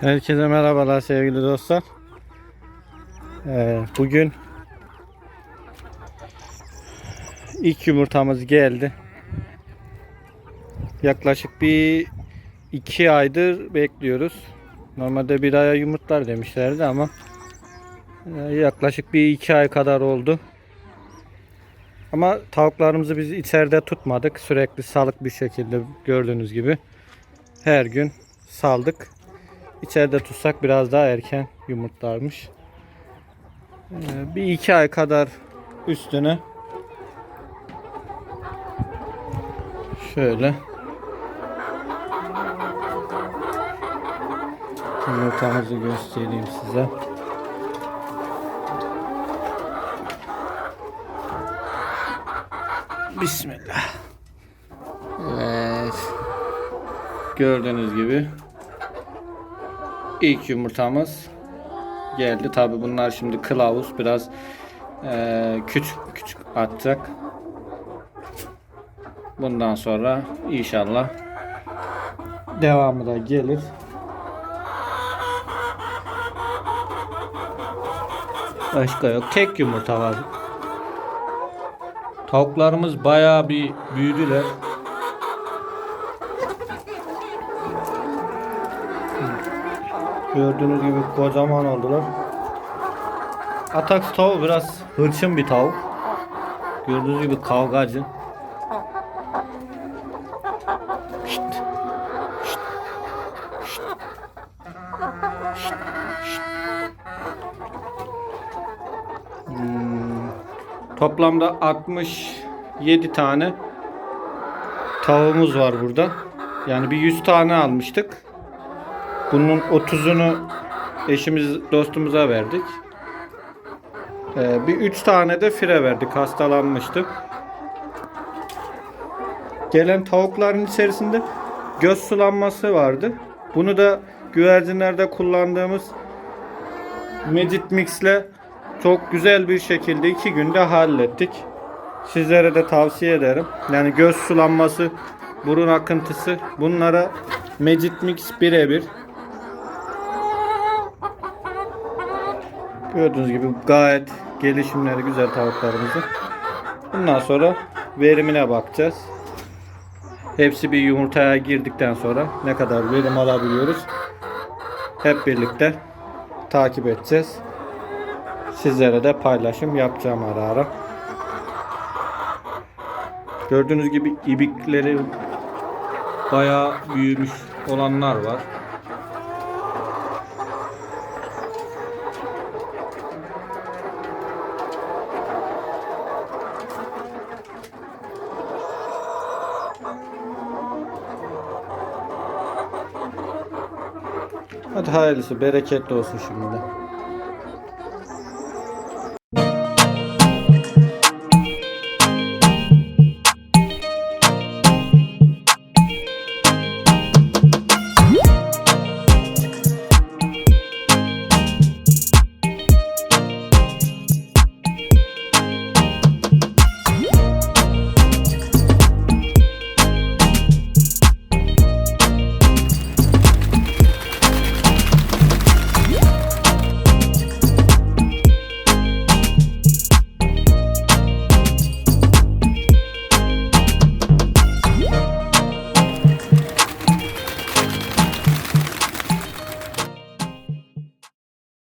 Herkese merhabalar sevgili dostlar. Ee, bugün ilk yumurtamız geldi. Yaklaşık bir iki aydır bekliyoruz. Normalde bir aya yumurtlar demişlerdi ama e, yaklaşık bir iki ay kadar oldu. Ama tavuklarımızı biz içeride tutmadık. Sürekli salık bir şekilde gördüğünüz gibi her gün saldık. İçeride tutsak biraz daha erken yumurtlarmış. Ee, bir iki ay kadar üstüne şöyle yumurtamızı göstereyim size. Bismillah. Evet. Gördüğünüz gibi ilk yumurtamız geldi. Tabi bunlar şimdi kılavuz biraz eee, küçük küçük atacak. Bundan sonra inşallah devamı da gelir. Başka yok. Tek yumurta var. Tavuklarımız bayağı bir büyüdüler. Gördüğünüz gibi kocaman oldular. Atax tavuğu biraz hırçın bir tavuk. Gördüğünüz gibi kavgacı. Şşt. Şşt. Şşt. Şşt. Şşt. Hmm. Toplamda 67 tane tavuğumuz var burada. Yani bir 100 tane almıştık. Bunun 30'unu eşimiz dostumuza verdik. Ee, bir 3 tane de fire verdik. Hastalanmıştı. Gelen tavukların içerisinde göz sulanması vardı. Bunu da güvercinlerde kullandığımız Medit Mix'le çok güzel bir şekilde 2 günde hallettik. Sizlere de tavsiye ederim. Yani göz sulanması, burun akıntısı bunlara Medit Mix birebir. Gördüğünüz gibi gayet gelişimleri güzel tavuklarımızın. Bundan sonra verimine bakacağız. Hepsi bir yumurtaya girdikten sonra ne kadar verim alabiliyoruz. Hep birlikte takip edeceğiz. Sizlere de paylaşım yapacağım ara ara. Gördüğünüz gibi ibikleri bayağı büyümüş olanlar var. Hadi hayırlısı bereketli olsun şimdi.